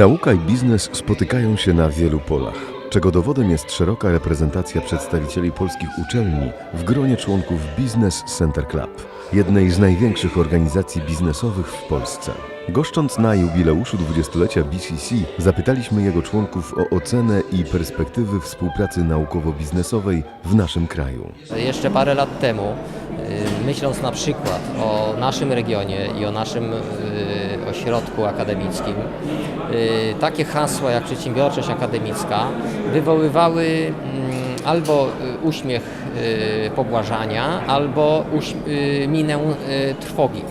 Nauka i biznes spotykają się na wielu polach, czego dowodem jest szeroka reprezentacja przedstawicieli polskich uczelni w gronie członków Business Center Club, jednej z największych organizacji biznesowych w Polsce. Goszcząc na jubileuszu 20-lecia BCC, zapytaliśmy jego członków o ocenę i perspektywy współpracy naukowo-biznesowej w naszym kraju. Jeszcze parę lat temu, y, myśląc na przykład o naszym regionie i o naszym ośrodku akademickim, y, takie hasła jak przedsiębiorczość akademicka wywoływały mm, albo y, uśmiech y, pobłażania, albo minę trwogi.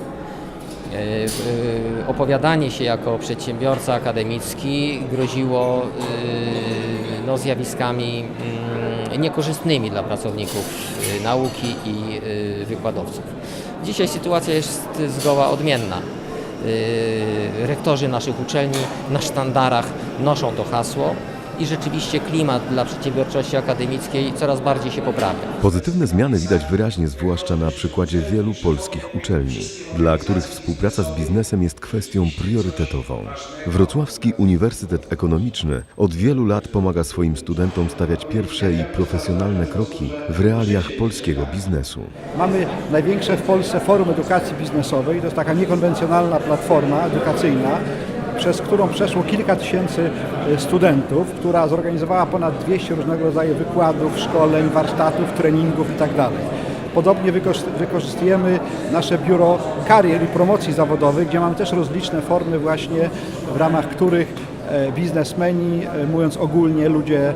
Opowiadanie się jako przedsiębiorca akademicki groziło no, zjawiskami mm, niekorzystnymi dla pracowników nauki i wykładowców. Dzisiaj sytuacja jest zgoła odmienna. E, Rektorzy naszych uczelni na sztandarach noszą to hasło i rzeczywiście klimat dla przedsiębiorczości akademickiej coraz bardziej się poprawia. Pozytywne zmiany widać wyraźnie, zwłaszcza na przykładzie wielu polskich uczelni, dla których współpraca z biznesem jest kwestią priorytetową. Wrocławski Uniwersytet Ekonomiczny od wielu lat pomaga swoim studentom stawiać pierwsze i profesjonalne kroki w realiach polskiego biznesu. Mamy największe w Polsce forum edukacji biznesowej. To jest taka niekonwencjonalna platforma edukacyjna, przez którą przeszło kilka tysięcy e, studentów, która zorganizowała ponad 200 różnego rodzaju wykładów, szkoleń, warsztatów, treningów itd. Podobnie wykorzy- wykorzystujemy nasze biuro karier i promocji zawodowych, gdzie mamy też rozliczne formy właśnie, w ramach których biznesmeni, e, mówiąc ogólnie, ludzie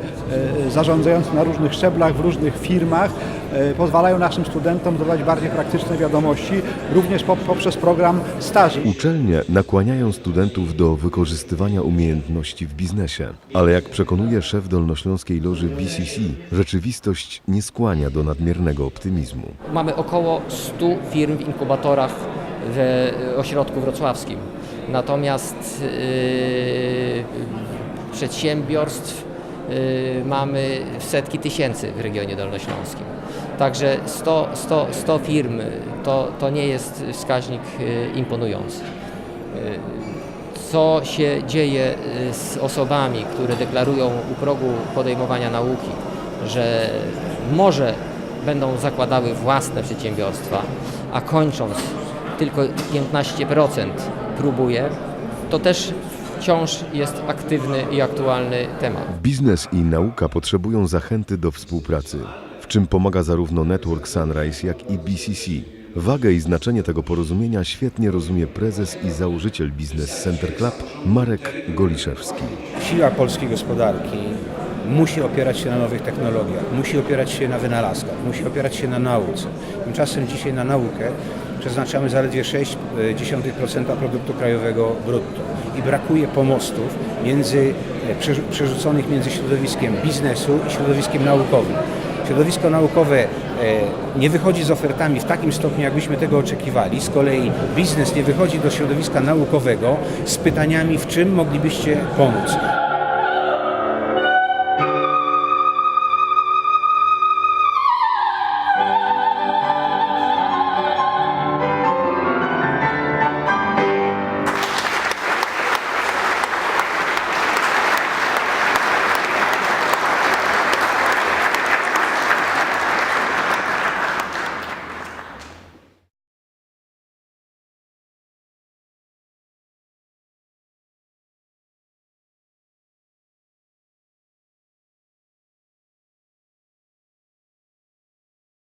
e, zarządzający na różnych szczeblach, w różnych firmach, e, pozwalają naszym studentom zdobywać bardziej praktyczne wiadomości, również po- poprzez program staży. Uczelnie nakłaniają studentów do wykorzystywania umiejętności w biznesie, ale jak przekonuje szef dolnośląskiej loży BCC, rzeczywistość nie skłania do nadmiernego optymizmu. Mamy około 100 firm w inkubatorach w ośrodku wrocławskim. Natomiast yy, przedsiębiorstw yy, mamy setki tysięcy w regionie dolnośląskim. Także 100, 100, 100 firm to, to nie jest wskaźnik yy, imponujący. Co się dzieje z osobami, które deklarują u progu podejmowania nauki, że może będą zakładały własne przedsiębiorstwa, a kończąc tylko 15% próbuje, to też wciąż jest aktywny i aktualny temat. Biznes i nauka potrzebują zachęty do współpracy, w czym pomaga zarówno Network Sunrise, jak i BCC. Wagę i znaczenie tego porozumienia świetnie rozumie prezes i założyciel Business Center Club Marek Goliszewski. siła polskiej gospodarki musi opierać się na nowych technologiach, musi opierać się na wynalazkach, musi opierać się na nauce. Tymczasem dzisiaj na naukę przeznaczamy zaledwie 0,6% produktu krajowego brutto i brakuje pomostów między, e, przerzu- przerzuconych między środowiskiem biznesu i środowiskiem naukowym. Środowisko naukowe e, nie wychodzi z ofertami w takim stopniu, jakbyśmy tego oczekiwali. Z kolei biznes nie wychodzi do środowiska naukowego z pytaniami, w czym moglibyście pomóc.